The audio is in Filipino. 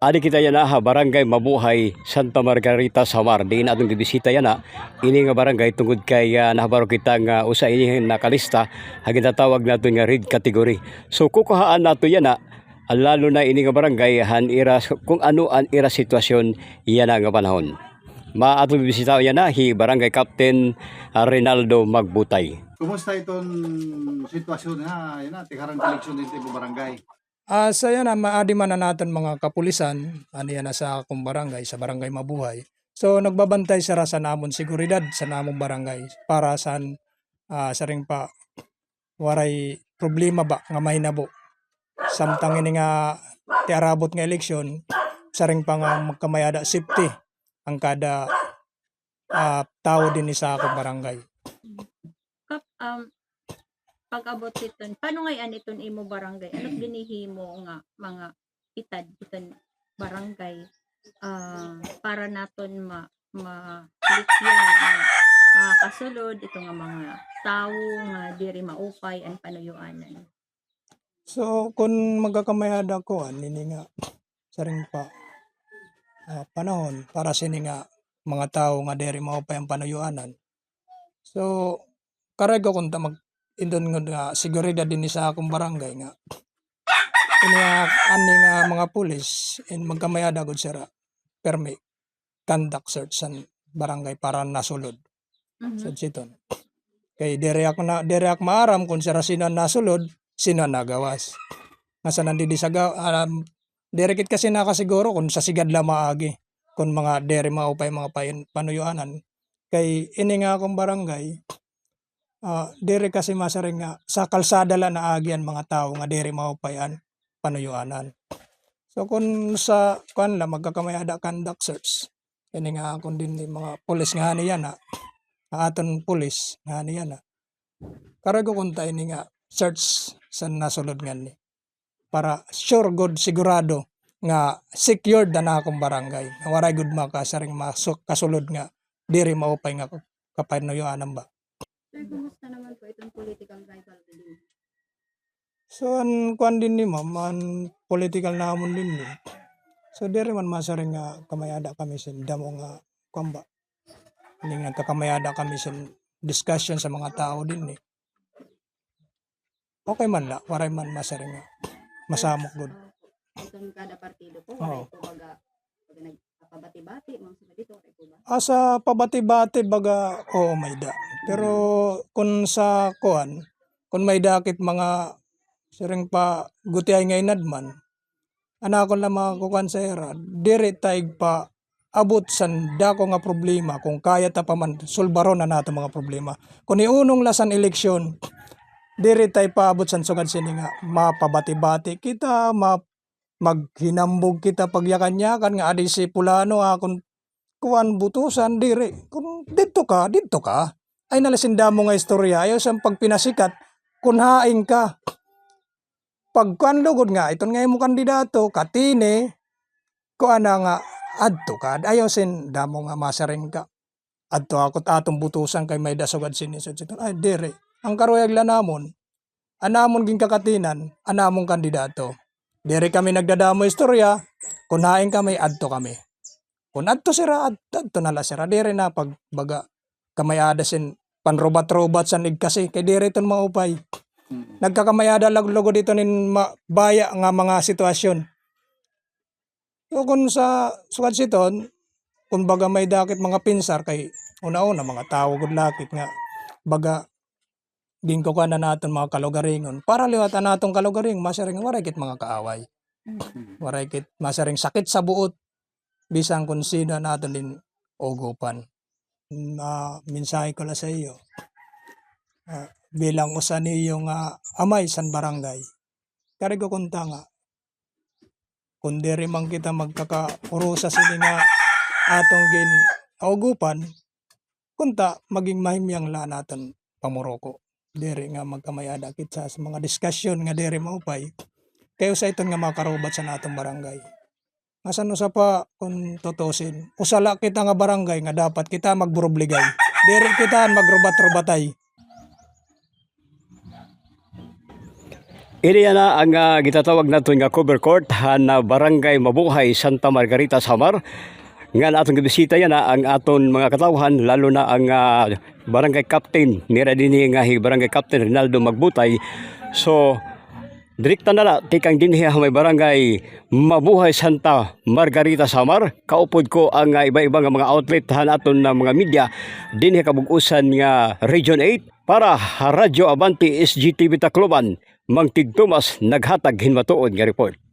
Adi kita yan ha, barangay Mabuhay, Santa Margarita, Samar. Di na atong bibisita yan ha. Ini nga barangay tungod kay uh, nahabaro kita nga usa ini nakalista, hagin tatawag nato nga red category. So kukuhaan nato yan ha, lalo na ini nga barangay han ira kung ano ang ira sitwasyon yan nga panahon. Maato bibisita yan ha, hi barangay Captain ah, Rinaldo Magbutay. Kumusta itong sitwasyon ha? Yan na, tikaran koleksyon din sa barangay. Ah, sa yan na maadi man na natin mga kapulisan, ano yan sa akong barangay, sa barangay Mabuhay. So nagbabantay sira sa namon seguridad sa namong barangay para san ah, sa ring pa waray problema ba nga mahinabo. Samtang ini nga tiarabot nga eleksyon, sa ring pa nga magkamayada safety ang kada ah, tao din sa akong barangay. Kap, um, pag-abot iton, paano ngayon iton imo barangay? Anong ginihimo nga mga itad iton barangay ah, para naton ma ma yan, nga mga kasulod ito nga mga tawo nga diri maupay ang panuyuanan. So, kung magkakamayada ko, nini nga, sa ring pa, ah, panahon, para sini nga, mga tao nga deri mao pa yung panuyuanan. So, karego kung ta mag, indon nga nga, seguridad din sa akong barangay nga, ini nga, ani nga mga pulis, in magkamayada gud sira, permi, conduct search sa barangay para nasulod Mhm. sa siton. Kay dere ako na dere ako maaram kung sira sino nasulod, sino nagawas. Nasa nandidi sa um, dere kit kasi nakasiguro kung sa sigad la maagi kung mga dere maupay mga payin, panuyuanan. Kay ini nga akong barangay, ah dere kasi masaring nga sa kalsada la naagi ang mga tao nga dere maupayan panuyuanan. So kung sa kuan la magkakamayada conduct search, ini nga akong din ni mga pulis nga ni yan ha aton pulis nga niya na karago kung tayo ni nga search sa nasulod nga ni para sure good sigurado nga secured na na akong barangay nga waray good makasaring masuk kasulod nga diri maupay nga kapaynoyoanan ba Sir, kumusta naman po itong political rivalry? so an kuan din ni ma'am an political namon din ni so diri man masaring nga kamayada kami sa damo nga kuan ba hindi nagkakamayada kami sa discussion sa mga tao din eh. Okay man la, waray man masaring nga. Masamok good. Itong kada partido po, Oo. wala po baga, baga nagpapabati-bati, mga sa dito, po ba? Asa pabati-bati baga oo may da. Pero kung sa kuan, kung may dakit mga siring pa gutiay ngay nadman, ana ko na mga kukan sa era, dire taig pa abot san dako nga problema kung kaya ta pa man sulbaron na nato mga problema. Kung iunong lasan eleksyon, dire tay pa abot san sugad sini nga mapabati-bati kita, ma maghinambog kita pagyakan-yakan nga adi si Pulano akon kuan butusan dire kung dito ka dito ka. Ay nalasinda mo nga istorya. Ayaw sa pagpinasikat kung haing ka. Pag kuan lugod nga iton nga mo kandidato katine. Kuan na nga adto ka. Ayaw sin damo nga masaring ka. Adto ako atong butusan kay may dasugad sinisod siton ay dire ang karuyag lanamon anamon ging kakatinan anamong kandidato dire kami nagdadamo istorya kung haing kami adto kami. Kung adto sira ad, adto nala sira. Dire na pag baga kamayada sin panrobat-robat sa kasi. Kay dire ton maupay. Nagkakamayada laglogo dito nin baya nga mga sitwasyon. So kung sa sukad siton kung baga may dakit mga pinsar kay una-una mga tao gud lakit nga baga din ko na naton mga kalugaringon para liwatan natong kalugaring masaring waray kit mga kaaway waray kit masaring sakit sa buot bisan kung sino natin din ugupan. Na mensahe ko na sa iyo. ah, bilang usa niyo nga amay san barangay. Kari ko kunta nga. Kung diri man kita magkakaurusa sini nga atong gin ugupan, kunta maging mahimyang la naton pamuroko. Diri nga magkamayada kita sa mga diskusyon nga diri maupay. Kayo sa iton nga makarubat sa natong barangay. Asan sa pa kung tutusin. Usala kita nga barangay nga dapat kita magburobligay. Diri kita magrubat-rubatay. Ini na ang ah, gitatawag nato nga cover court ha, na Barangay Mabuhay, Santa Margarita, Samar. Nga na atong gibisita yan ang aton mga katawhan lalo na ang ah, barangay captain nira dinhi nga hi barangay captain Rinaldo Magbutay. So Direkta na na, tikang dinhi may barangay Mabuhay Santa Margarita Samar. Kaupod ko ang ah, iba-ibang mga outlet ha naton na mga media dinhi kabugusan nga Region 8 para Radyo Abanti SGTV Tacloban. Mang Tig Tomas naghatag hinmatuod nga report.